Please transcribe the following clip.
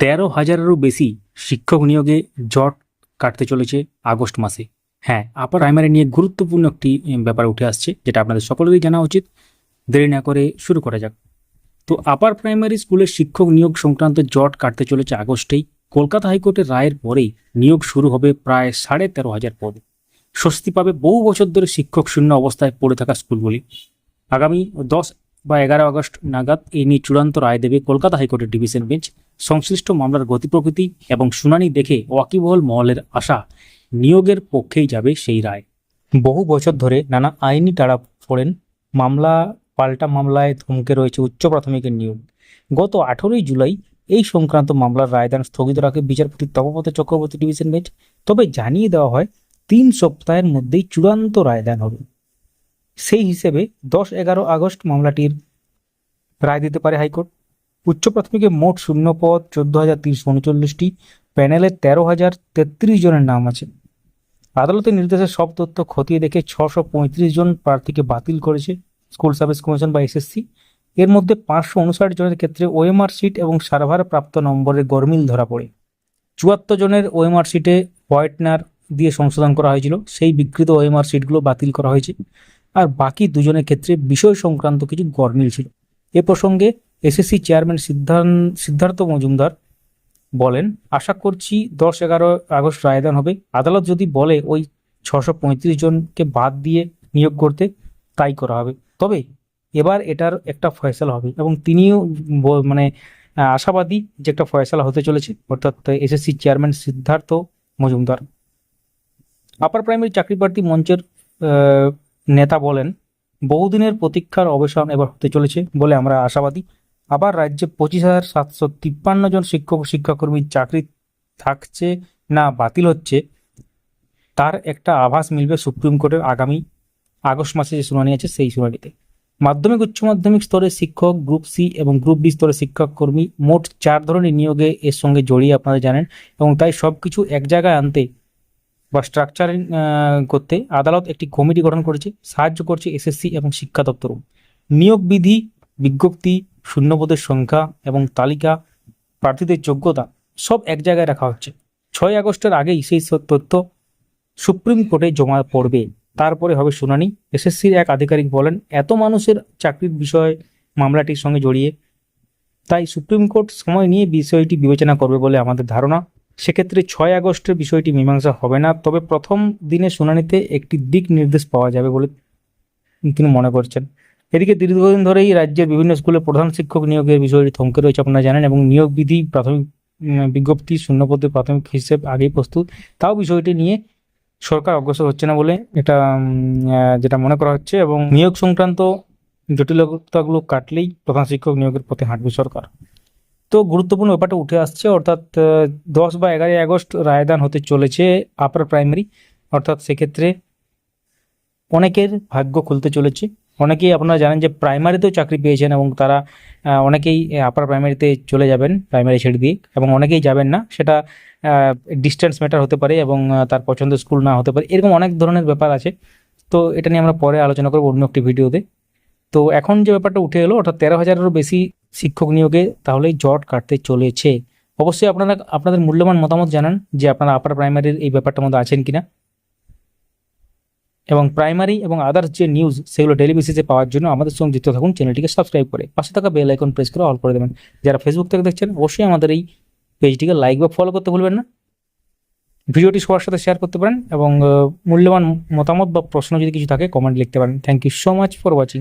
তেরো হাজারেরও বেশি শিক্ষক নিয়োগে জট কাটতে চলেছে আগস্ট মাসে। হ্যাঁ আপার প্রাইমারি নিয়ে গুরুত্বপূর্ণ একটি ব্যাপার উঠে আসছে, যেটা আপনাদের সকলেরই জানা উচিত। দেরি না করে শুরু করা যাক। তো আপার প্রাইমারি স্কুলের শিক্ষক নিয়োগ সংক্রান্ত জট কাটতে চলেছে আগস্টেই। কলকাতা হাইকোর্টের রায়ের পরেই নিয়োগ শুরু হবে প্রায় সাড়ে তেরো হাজার পদে। স্বস্তি পাবে বহু বছর ধরে শিক্ষক শূন্য অবস্থায় পড়ে থাকা স্কুলগুলি। আগামী দশ বা এগারো আগস্ট নাগাদ এই নিয়ে চূড়ান্ত রায় দেবে কলকাতা হাইকোর্টের ডিভিশন বেঞ্চ। সংশ্লিষ্ট মামলার গতি প্রকৃতি এবং শুনানি দেখে ওয়াকিবহল মহলের আশা নিয়োগের পক্ষেই যাবে সেই রায়। বহু বছর ধরে নানা আইনি টাড়া পড়েন, মামলা, পাল্টা মামলায় ধমকে রয়েছে উচ্চ প্রাথমিকের নিয়োগ। গত আঠেরোই জুলাই এই সংক্রান্ত মামলার রায়দান স্থগিত রাখে বিচারপতি তপপত চক্রবর্তী ডিভিশন বেঞ্চ। তবে জানিয়ে দেওয়া হয়, তিন সপ্তাহের মধ্যেই চূড়ান্ত রায়দান হবে। সেই হিসেবে দশ এগারো আগস্ট মামলাটির রায় দিতে পারে হাইকোর্ট। উচ্চ প্রাথমিকে মোট শূন্য পদ চোদ্দ হাজার তিনশো উনচল্লিশটি, প্যানেলে তেরো হাজার তেত্রিশ জনের নাম আছে। আদালতের নির্দেশে সব তথ্য খতিয়ে দেখে ছশো পঁয়ত্রিশ জন প্রার্থীকে বাতিল করেছে স্কুল সার্ভিস কমিশন বা এসএসসি। এর মধ্যে পাঁচশো উনষাট জনের ক্ষেত্রে ওএমআর সিট এবং সার্ভার প্রাপ্ত নম্বরের গরমিল ধরা পড়ে। চুয়াত্তর জনের ওএমআর সিটে হোয়াইটনার দিয়ে সংশোধন করা হয়েছিল, সেই বিকৃত ওএমআর সিটগুলো বাতিল করা হয়েছে। আর বাকি দুজনের ক্ষেত্রে বিষয় সংক্রান্ত কিছু গরমিল ছিল। এ প্রসঙ্গে এসএসসি চেয়ারম্যান সিদ্ধান্ত সিদ্ধার্থ মজুমদার বলেন, আশা করছি দশ এগারো আগস্ট রায়দান হবে। আদালত যদি বলে ওই ছশো পঁয়ত্রিশ জনকে বাদ দিয়ে নিয়োগ করতে, তাই করা হবে। তবে এবার এটার একটা ফয়সালা হবে এবং তিনিও মানে আশাবাদী যে একটা ফয়সালা হতে চলেছে, অর্থাৎ SSC chairman Siddhartha Majumdar. Upper primary চাকরি প্রার্থী মঞ্চের নেতা বলেন, বহুদিনের প্রতীক্ষার অবসান এবার হতে চলেছে বলে আমরা আশাবাদী। আবার রাজ্যে পঁচিশ হাজার সাতশো তিপ্পান্ন জন শিক্ষক শিক্ষাকর্মীর চাকরি থাকছে না বাতিল হচ্ছে, তার একটা আভাস মিলবে সুপ্রিম কোর্টের আগামী আগস্ট মাসে যে শুনানি আছে সেই শুনানিতে। মাধ্যমিক, উচ্চ মাধ্যমিক স্তরের শিক্ষক, গ্রুপ সি এবং গ্রুপ ডি স্তরের শিক্ষক কর্মী মোট চার ধরনের নিয়োগে এর সঙ্গে জড়িয়ে আপনারা জানেন এবং তাই সব কিছু এক জায়গায় আনতে বা স্ট্রাকচারিং করতে আদালত একটি কমিটি গঠন করেছে, সাহায্য করছে এসএসসি এবং শিক্ষা দপ্তরও। নিয়োগ বিধি, বিজ্ঞপ্তি শূন্যপদের সংখ্যা এবং তালিকা, প্রার্থীদের যোগ্যতা সব এক জায়গায় রাখা হচ্ছে। ছয় আগস্টের আগেই সেই তথ্য সুপ্রিম কোর্টে জমা পড়বে। তারপরে হবে শুনানি। এসএসসির এক আধিকারিক বলেন, এত মানুষের চাকরির বিষয়ে মামলাটির সঙ্গে জড়িয়ে, তাই সুপ্রিম কোর্ট সময় নিয়ে বিষয়টি বিবেচনা করবে বলে আমাদের ধারণা। সেক্ষেত্রে ছয় আগস্টের বিষয়টি মীমাংসা হবে না, তবে প্রথম দিনে শুনানিতে একটি দিক নির্দেশ পাওয়া যাবে বলে তিনি মনে করছেন। এদিকে দীর্ঘদিন ধরেই রাজ্যের বিভিন্ন স্কুলে প্রধান শিক্ষক নিয়োগের বিষয়টি থমকে রয়েছে আপনারা জানেন, এবং নিয়োগ বিধি প্রাথমিক বিজ্ঞপ্তি শূন্যপদে প্রাথমিক হিসেব আগেই প্রস্তুত। তাও বিষয়টি নিয়ে সরকার অগ্রসর হচ্ছে না বলে এটা যেটা মনে করা হচ্ছে, এবং নিয়োগ সংক্রান্ত জটিলতাগুলো কাটলেই প্রধান শিক্ষক নিয়োগের পথে হাঁটবে সরকার। তো গুরুত্বপূর্ণ ব্যাপারটা উঠে আসছে, অর্থাৎ দশ বা এগারোই আগস্ট রায়দান হতে চলেছে আপার প্রাইমারি। অর্থাৎ সেক্ষেত্রে অনেকের ভাগ্য খুলতে চলেছে। অনেকেই আপনারা জানেন যে প্রাইমারিতেও চাকরি পেয়েছেন এবং তারা অনেকেই আপার প্রাইমারিতে চলে যাবেন প্রাইমারি ছেড়ে দিয়ে, এবং অনেকেই যাবেন না। সেটা ডিস্টেন্স ম্যাটার হতে পারে এবং তার পছন্দের স্কুল না হতে পারে, এরকম অনেক ধরনের ব্যাপার আছে। তো এটা নিয়ে আমরা পরে আলোচনা করব অন্য একটি ভিডিওতে। তো এখন যে ব্যাপারটা উঠে এলো, অর্থাৎ তেরো হাজারেরও বেশি শিক্ষক নিয়োগে তাহলেই জট কাটতে চলেছে। অবশ্যই আপনারা, আপনাদের মূল্যবান মতামত জানান যে আপনারা আপার প্রাইমারির এই ব্যাপারটার মধ্যে আছেন কিনা। এবং প্রাইমারি এবং আদার্স যে নিউজ সেগুলো ডেলি বেসিসে পাওয়ার জন্য আমাদের সঙ্গে যুক্ত থাকুন চ্যানেলটিকে সাবস্ক্রাইব করে পাশে থাকা বেল আইকন প্রেস করে অল করে দেবেন। যারা ফেসবুক থেকে দেখছেন, অবশ্যই আমাদের এই পেজটিকে লাইক বা ফলো করতে ভুলবেন না। ভিডিওটি সবার সাথে শেয়ার করতে পারেন এবং মূল্যবান মতামত বা প্রশ্ন যদি কিছু থাকে কমেন্ট লিখতে পারেন। Thank you so much for watching